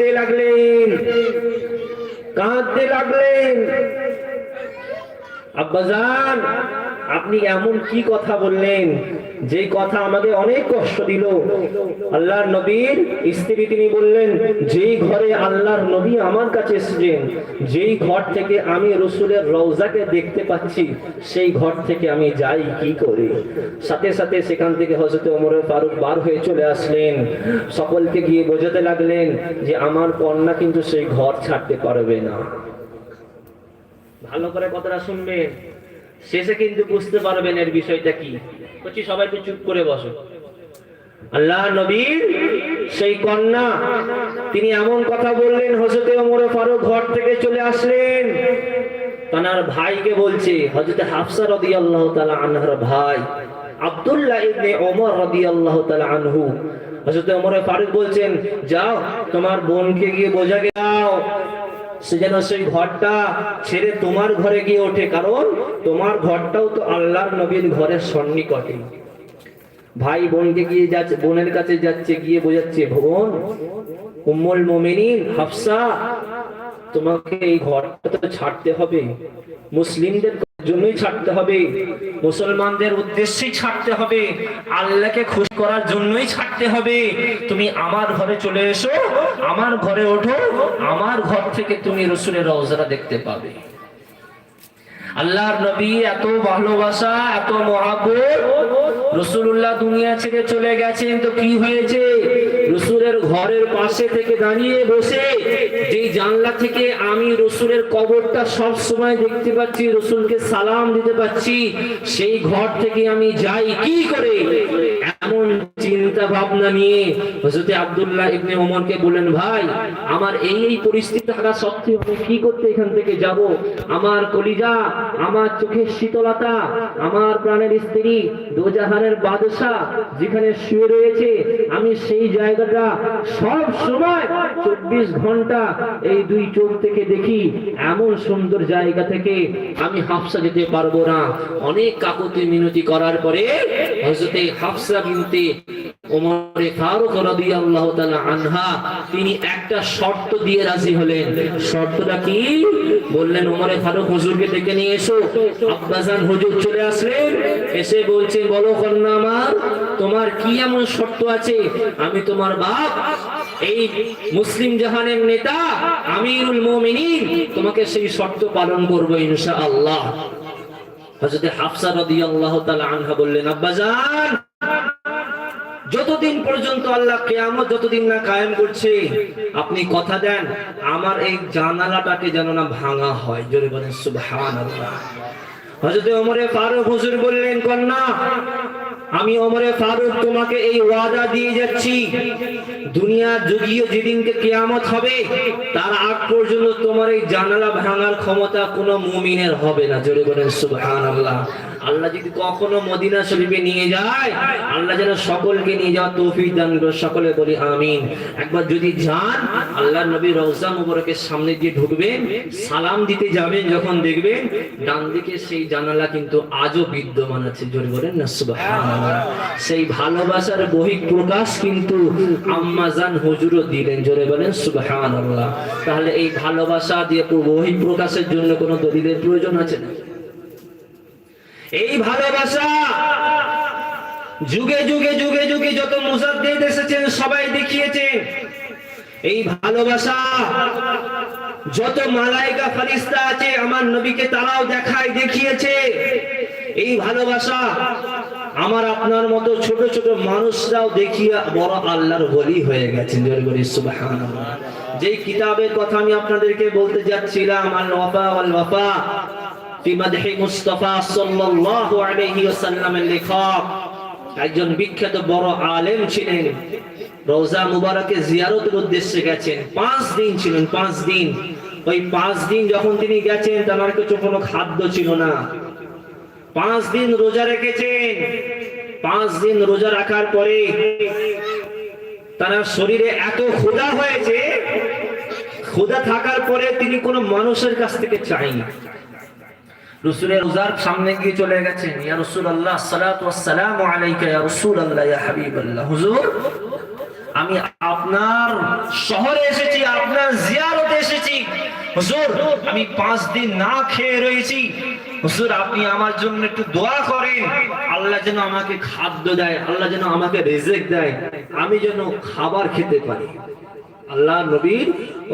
কাঁদতে লাগলেন কাঁদতে লাগলেন। আব্বাজান আপনি এমন কি কথা বললেন? যে কথা আমাকে অনেক কষ্ট দিল। আল্লাহর নবীর স্ত্রী তিনি বললেন, যেই ঘরে আল্লাহর নবী আমার কাছে এসেছেন যেই ঘর থেকে আমি রসুলের রওজাকে দেখতে পাচ্ছি, সেই ঘর থেকে আমি যাই কি করে? সাথে সাথে সেখান থেকে হজরত ওমর ফারুক বার হয়ে চলে আসলেন। সকলকে গিয়ে বোঝাতে লাগলেন যে, আমার কন্যা কিন্তু সেই ঘর ছাড়তে পারবে না। ভালো করে কথাটা শুনবেন। শেষে কিন্তু বুঝতে পারবেন এর বিষয়টা কি। বলছি, সবাই একটু চুপ করে বসো। আল্লাহ নবীর সেই কন্যা, তিনি এমন কথা বললেন হজরতে ওমর ফারুক ঘর থেকে চলে আসলেন। তানার ভাইকে বলছে হজরতে হাফসা রাদিয়াল্লাহু তাআলা আনহার ভাই, আব্দুল্লাহ ইবনে ওমর রাদিয়াল্লাহু তাআলা আনহু। হজরতে ওমর ফারুক বলছেন, যাও, তোমার বোনকে গিয়ে বোঝা দাও সে যেন সেই ঘরটা ছেড়ে তোমার ঘরে গিয়ে ওঠে, কারণ তোমার ঘরটাও তো আল্লাহর নবীন ঘরের সন্নিকটে। ভাই বোনকে গিয়ে যাচ্ছে, বোনের কাছে যাচ্ছে, গিয়ে বোঝাচ্ছে ভবন উম্মুল মুমিনিন, হাফসা, তোমাকে এই ঘরটা তো ছাড়তে হবে। মুসলিমদের জন্যই ছাড়তে হবে। মুসলমানদের উদ্দেশ্যেই ছাড়তে হবে। আল্লাহকে খুশি করার জন্যই ছাড়তে হবে। তুমি আমার ঘরে চলে এসো, আমার ঘরে ওঠো, আমার ঘর থেকে তুমি রসুলের রওজাটা দেখতে পাবে। আল্লাহর নবী এত ভালোবাসা, এত মহাব্বত রসুল্লাহ দুনিয়া ছেড়ে চলে গেছেন, তো কি হয়েছে? রসুলের ঘরের পাশে থেকে দাঁড়িয়ে বসে যেই জানলা থেকে আমি রসুলের কবরটা সব সময় দেখতে পাচ্ছি, রসুলকে সালাম দিতে পাচ্ছি, সেই ঘর থেকে আমি যাই কি করে? এমন চিন্তা ভাবনা নিয়ে হজরতে আব্দুল্লাহ ইবনে ওমরকে বলেন ভাই, আমার এই এই পরিস্থিতি থাকা সত্ত্বেও আমি কি করতে এখান থেকে যাব? আমার কলিজা, আমার চোখের শীতলতা, আমার প্রাণের স্ত্রী, দোজাহানের বাদশা যেখানে শুয়ে রয়েছে, আমি সেই জায়গাটা সব সময় চব্বিশ ঘণ্টা এই দুই চোখ থেকে দেখি, এমন সুন্দর জায়গা থেকে আমি হাফসা যেতে পারব না। অনেক কাকুতি মিনতি করার পরে হজরতে হাফসা বিনতে ওমরে ফারুক রাদিয়াল্লাহু তাআলা আনহা, তিনি একটা শর্ত দিয়ে রাজি হলেন। শর্তটা কি? বললেন, ওমরে ফারুক, হুজুরকে ডেকে নিয়ে এসো। আব্বাজান হুজুর চলে আসলেন, এসে বলছে, বলো কন্যা তোমার কি এমন শর্ত আছে? আমি তোমার বাপ, এই মুসলিম জাহানের নেতা, আমিরুল মুমিনিন, তোমাকে সেই শর্ত পালন করব ইনশাআল্লাহ। হযরত হাফসা রাদিয়াল্লাহু তাআলা আনহা বললেন, আব্বাজান যতদিন পর্যন্ত আল্লাহ কেয়ামত যতদিন না কায়েম করছে, আপনি কথা দেন, আমার এই জানালাটাকে যেন না ভাঙা হয়। জোরে বলেন, সুবহানাল্লাহ। হযরতে ওমরে ফারুক হুজুর বললেন, কন্যা, আমি ওমরে ফারুক তোমাকে এই ওয়াদা দিয়ে যাচ্ছি। দুনিয়া যুগীয় যেদিনকে কেয়ামত হবে, তার আগ পর্যন্ত তোমার এই জানালা ভাঙার ক্ষমতা কোনো মুমিনের হবে না। জোরে বলেন, সুবহানাল্লাহ। আল্লাহ যদি কখনো মদিনা শরীফে নিয়ে যায়, আল্লাহ যেন সকলকে নিয়ে যাওয়া তৌফিক দান করে সকলে বলি আমিন। একবার যদি যান আল্লাহ নবী রওজা মুবারকের সামনে দিয়ে ঢুকবেন, সালাম দিতে যাবেন যখন দেখবেন, ডান দিকে সেই জানালা কিন্তু আজও বিদ্যমান আছে, জোরে বলেন না, সুবহানাল্লাহ। সেই ভালোবাসার বহিঃ প্রকাশ কিন্তু আম্মাজান হুজুরও দিলেন, জোরে বলেন সুবহানাল্লাহ। তাহলে এই ভালোবাসা দিয়ে বহিঃ প্রকাশের জন্য কোনো দলিলের প্রয়োজন আছে না? এই ভালোবাসা যুগে যুগে যুগে যুগে যত মুজাদ্দিদ এসেছেন, সবাই দেখিয়েছেন। এই ভালোবাসা যত মালাইকা ফারিস্তা আছে, আমার নবীকে তারাও দেখায়, দেখিয়েছে। এই ভালোবাসা আমার আপনার মতো ছোট ছোট মানুষরাও দেখিয়া বড় আল্লাহর বলি হয়ে গেছেন। যেই কিতাবের কথা আমি আপনাদেরকে বলতে যাচ্ছিলাম আল ওয়াফা ওয়াল ওয়াফা লেখক। একজন বিখ্যাত বড় আলেম ছিলেন। রোজা মুবারকে জিয়ারতের উদ্দেশ্যে গেছেন। পাঁচ দিন ছিলেন, পাঁচ দিন। ওই পাঁচ দিন যখন তিনি গেছেন, তার কিছু কোনো খাদ্য ছিল না। পাঁচ দিন রোজা রেখেছেন। পাঁচ দিন রোজা রাখার পরে তার শরীরে এত ক্ষুধা হয়েছে, ক্ষুধা থাকার পরে তিনি কোনো মানুষের কাছ থেকে চাইনি। রসুলের সামনে গিয়ে চলে গেছেন, ইয়া রসুল আল্লাহ ওয়াসসালামু আলাইকা ইয়া রসুল আল্লাহ ইয়া হুজুর, আমি আপনার শহরে এসেছি, আপনার জিয়ারতে এসেছি। হুজুর, আমি পাঁচ দিন না খেয়ে রয়েছি। হুজুর, আপনি আমার জন্য একটু দোয়া করেন। আল্লাহ যেন আমাকে খাদ্য দেয়, আল্লাহ যেন আমাকে রেজেক দেয়। আমি যেন খাবার খেতে পারি। আল্লাহ নবীর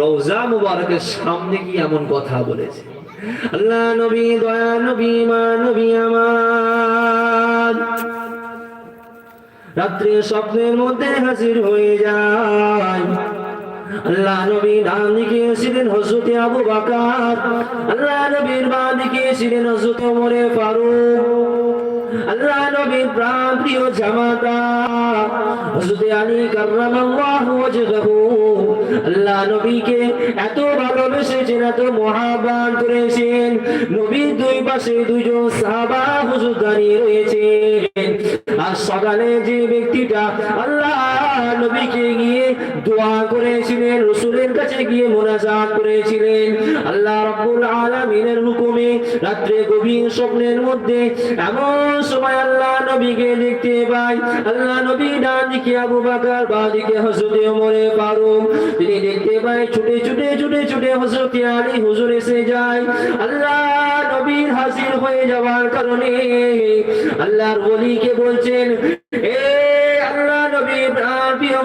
রওজা মুবারকের সামনে কি এমন কথা বলেছে। আল্লাহ নবী, দয়া নবী, মা নবী আমার। রাত্রে স্বপ্নের মধ্যে হাজির হয়ে যায়। আল্লাহ নবী ডান দিকে ছিলেন হজরতে আবু বাকার। আল্লাহ নবীর বাঁ দিকে ছিলেন হজরত ওমরে ফারুক। আল্লাহ নবীর প্রাণ প্রিয় জামাতা, হযরত আলী ওয়াজহাহু আল্লাহ নবীকে এত মহাবান করেছেন, নবীর দুই পাশে সাহাবা হুজুর দাঁড়িয়ে আর সকালে যে ব্যক্তিটা আল্লাহ নবীকে গিয়ে দোয়া করেছিলেন, রসুলের কাছে গিয়ে মোনাজাত করেছিলেন, আল্লাহ রাব্বুল আলামিনের হুকুমে রাত্রে গভীর স্বপ্নের মধ্যে এমন সময় আল্লাহ নবীকে দেখতে পাই। আল্লাহ নবী ডান দিকে আবু বাকার, বা দিকে হজরতে ওমরে ফারুক। তিনি দেখতে পাই ছুটে ছুটে ছুটে ছুটে হজরতে আলী হুজুর এসে যায়। আল্লাহ নবীর হাজির হয়ে যাওয়ার কারণে আল্লাহর বলিকে বলছেন, এ আল্লাহ নবীর প্রিয়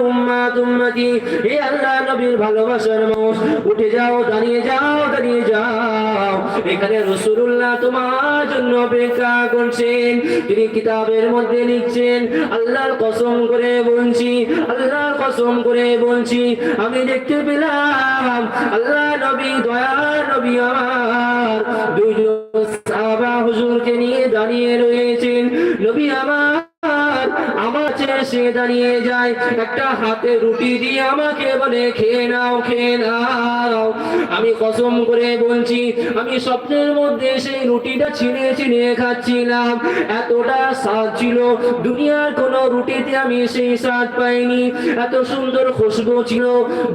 হে আল্লাহ নবীর ভালোবাসার মানুষ, উঠে যাও, দাঁড়িয়ে যাও দাঁড়িয়ে যাও। এখানে রসুল্লাহ তোমার জন্য অপেক্ষা করছেন। তিনি কিতাবের মধ্যে লিখছেন, আল্লাহর কসম করে বলছি, আল্লাহর কসম করে বলছি, আমি দেখতে পেলাম, আল্লাহ নবী দয়া নবী আমার। দুইজন সাহাবা হুজুরকে নিয়ে দাঁড়িয়ে রয়েছেন। নবী আমার আমার দাঁড়িয়ে যায়। একটা হাতে রুটি দিয়ে আমাকে বলে, খেয়ে নাও খেয়ে নাও। আমি কসম করে বলছি, আমি স্বপ্নের মধ্যে সেই রুটিটা ছিঁড়ে ছিঁড়ে খাচ্ছিলাম। এতটা স্বাদ ছিল, দুনিয়ার কোনো রুটিতে আমি সেই স্বাদ পাইনি। এত সুন্দর খুশবু ছিল,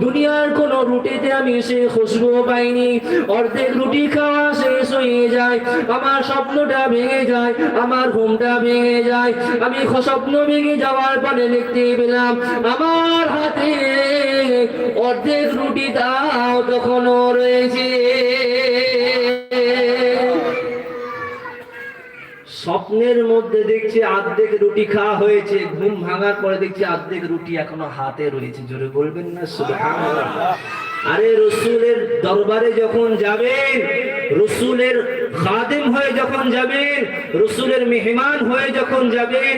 দুনিয়ার কোনো রুটিতে আমি সেই খুশবু পাইনি। অর্ধেক রুটি খাওয়া শেষ হয়ে যায়, আমার স্বপ্নটা ভেঙে যায়, আমার ঘুমটা ভেঙে যায়। আমি স্বপ্ন ভেঙে যাওয়ার পরে দেখতে পেলাম আমার হাতে অর্ধেক রুটি দাও তখনও রয়েছে। স্বপ্নের মধ্যে দেখছি আর্ধেক রুটি খাওয়া হয়েছে, ঘুম ভাঙার পরে দেখছি আর্ধেক রুটি এখনও হাতে রয়েছে। জোরে বলবেন না আরে রসুলের দরবারে যখন যাবেন, রসুলের খাদেম হয়ে যখন যাবেন, রসুলের মেহমান হয়ে যখন যাবেন,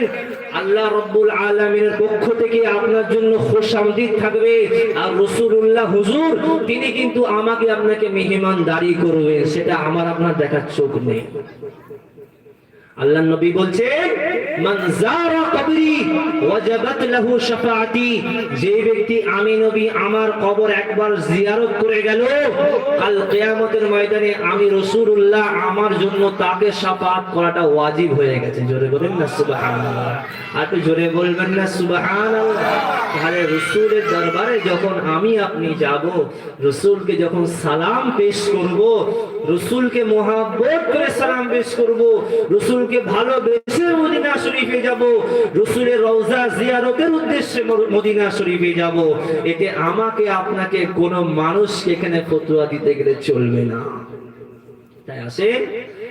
আল্লাহ রব্বুল আলমের পক্ষ থেকে আপনার জন্য খোশামদিদ থাকবে। আর রসুল্লাহ হুজুর, তিনি কিন্তু আমাকে আপনাকে মেহমান দাঁড়িয়ে করবেন সেটা আমার আপনার দেখার চোখ নেই। আল্লাহ নবী বলছেন কবর একবার করে গেল ময়দানে আমি আমার জন্য করাটা ওয়াজিব হয়ে গেছে। জোরে বলেন না জোরে বলবেন না সুবহানাল্লাহ। তাহলে রসুলের দরবারে যখন আমি আপনি যাব, রসুলকে যখন সালাম পেশ করব, রসুলকে মোহাব্বত করে সালাম পেশ করব, রসুলকে ভালোবেসে মদিনা শরীফে যাব, রসুলের রওজা জিয়ারতের উদ্দেশ্যে মদিনা শরীফে যাব, এতে আমাকে, আপনাকে কোনো মানুষকে এখানে ফতুয়া দিতে গেলে চলবে না। তাই আসে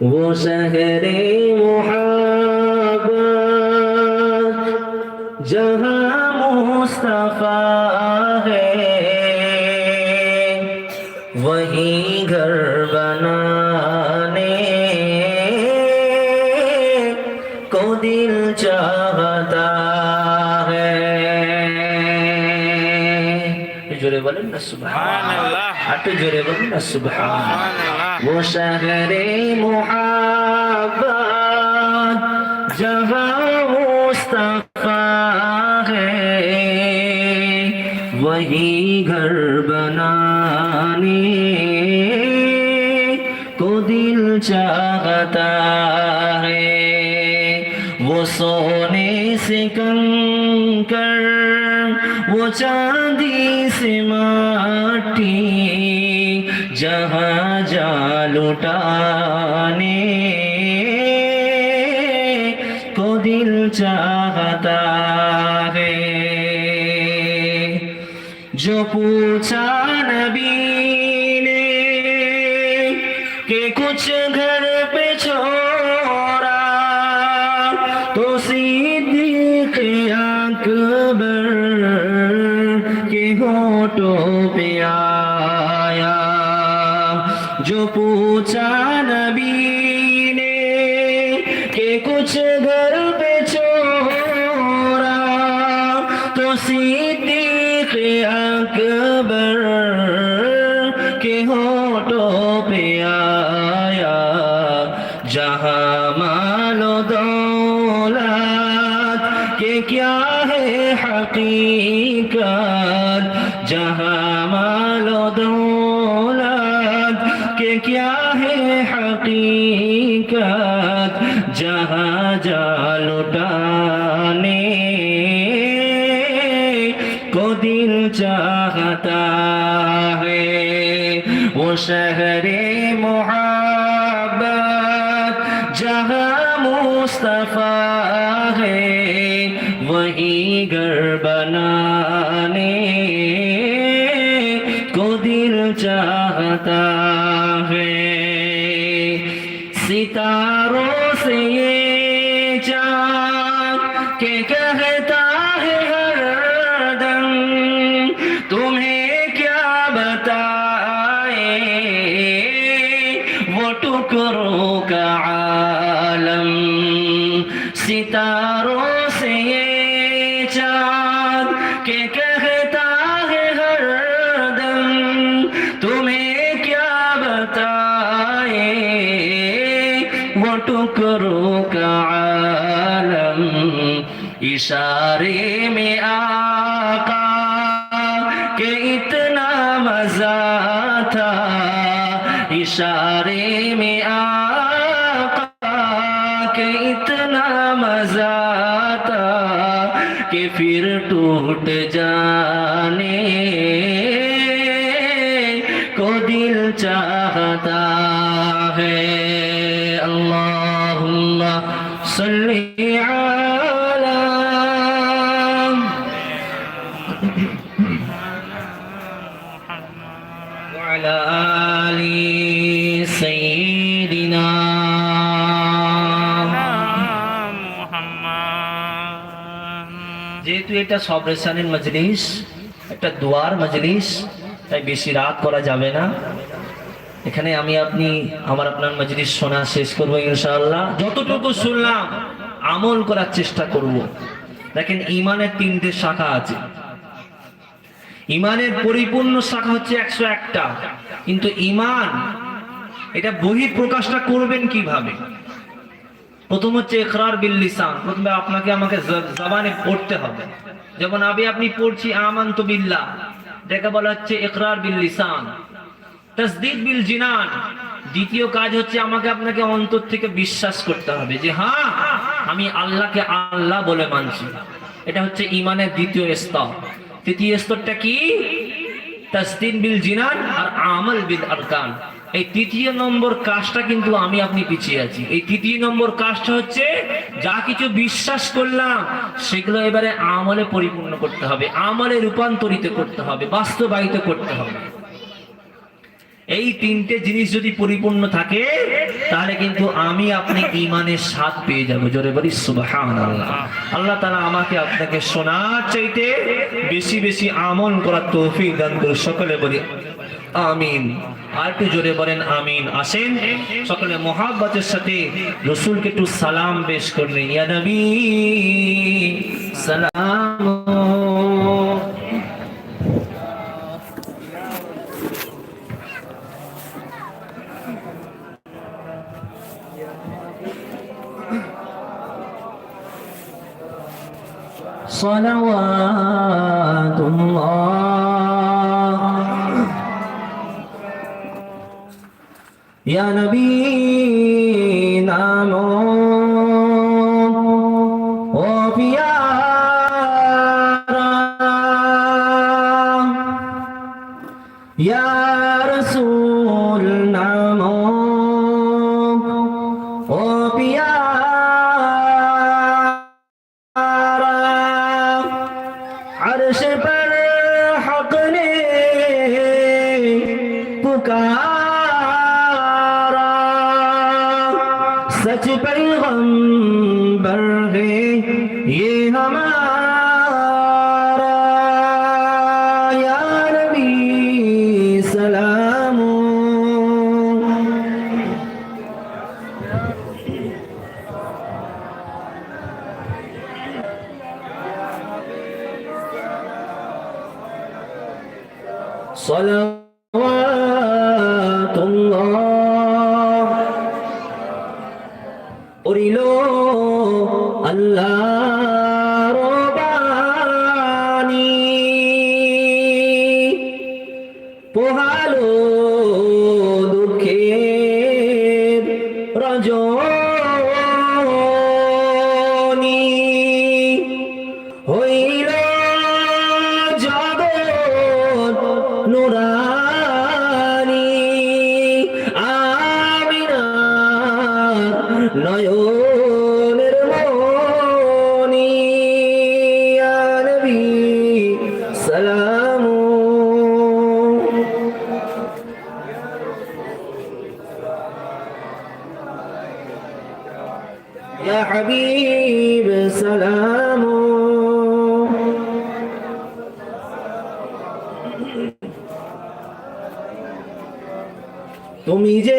وہ شہر محبت، جہاں مصطفیٰ ہے وہی گھر بنانے کو دل چاہتا ہے۔ جرے بولے نہ سبحان اللہ، ہٹ جرے بولے نہ سبحان اللہ۔ وہ شہر محبت جہاں مصطفیٰ ہے۔ وہی گھر بنانے کو دل چاہتا ہے۔ وہ سونے سے کم کر وہ چاندی سے مٹی जहाँ जा लुटाने को दिल चाहता है जो पूछा কাজ যাহা যা লোটা वो टुकड़ों का आलम सितारों से ये चाँद के कहता है हरदम तुम्हें क्या बताए वो टुकड़ों का आलम इशारे में आका के इतना मजा था इशारे टूट जाने को दिल चाहता এটা সবরেশানের মজলিস, একটা দোয়ার মজলিস, তাই বেশি রাত করা যাবে না। এখানে আমি আপনি, আমার আপনার মজলিস শোনা শেষ করব ইনশাআল্লাহ। যতটুকু শুনলাম, আমল করার চেষ্টা করব। দেখেন ইমানের তিনটে শাখা আছে। ইমানের পরিপূর্ণ শাখা হচ্ছে একশো একটা। কিন্তু ইমান এটা বহির প্রকাশটা করবেন কীভাবে? প্রথম হচ্ছে ইকরার বিল লিসান। প্রথমে আপনাকে আমাকে জবানে পড়তে হবে। যেমন আমি আপনি পড়ছি, আমান্ত বিল্লাহ এটাকে বলা হচ্ছে, ইকরার বিল লিসান তসদিক বিল জিনান দ্বিতীয় কাজ হচ্ছে, আমাকে আপনাকে অন্তর থেকে বিশ্বাস করতে হবে যে হ্যাঁ আমি আল্লাহকে আল্লাহ বলে মানছি এটা হচ্ছে ইমানের দ্বিতীয় স্তর। তৃতীয় স্তরটা কি? তাসদিন বিল জিনান আর আমল বিল আরকান এই তৃতীয় নম্বর কাজটা কিন্তু আমি আপনি পিছিয়ে আছি। এই তৃতীয় নম্বর কাজটা হচ্ছে, যা কিছু বিশ্বাস করলাম, সেগুলো এবারে আমলে পরিপূর্ণ করতে হবে। আমলে রূপান্তরিত করতে হবে, বাস্তবায়িত করতে হবে। এই তিনটে জিনিস যদি পরিপূর্ণ থাকে, তাহলে কিন্তু আমি আপনি ইমানের স্বাদ পেয়ে যাব। জোরে বলি সুবাহান আল্লাহ আল্লাহ তারা আমাকে আপনাকে শোনার চাইতে বেশি বেশি আমল করার তৌফিক দান করে সকলে বলি আমিন। আর একটু জোরে বলেন আমিন। আসেন। সকলে মোহাব্বতের সাথে রসুলকে একটু সালাম পেশ করলেন ইয়া নবী, সালাম। صلوات फर्श पर हक ने पुकारा सच पर Love. হাবিব সালাম তুমি যে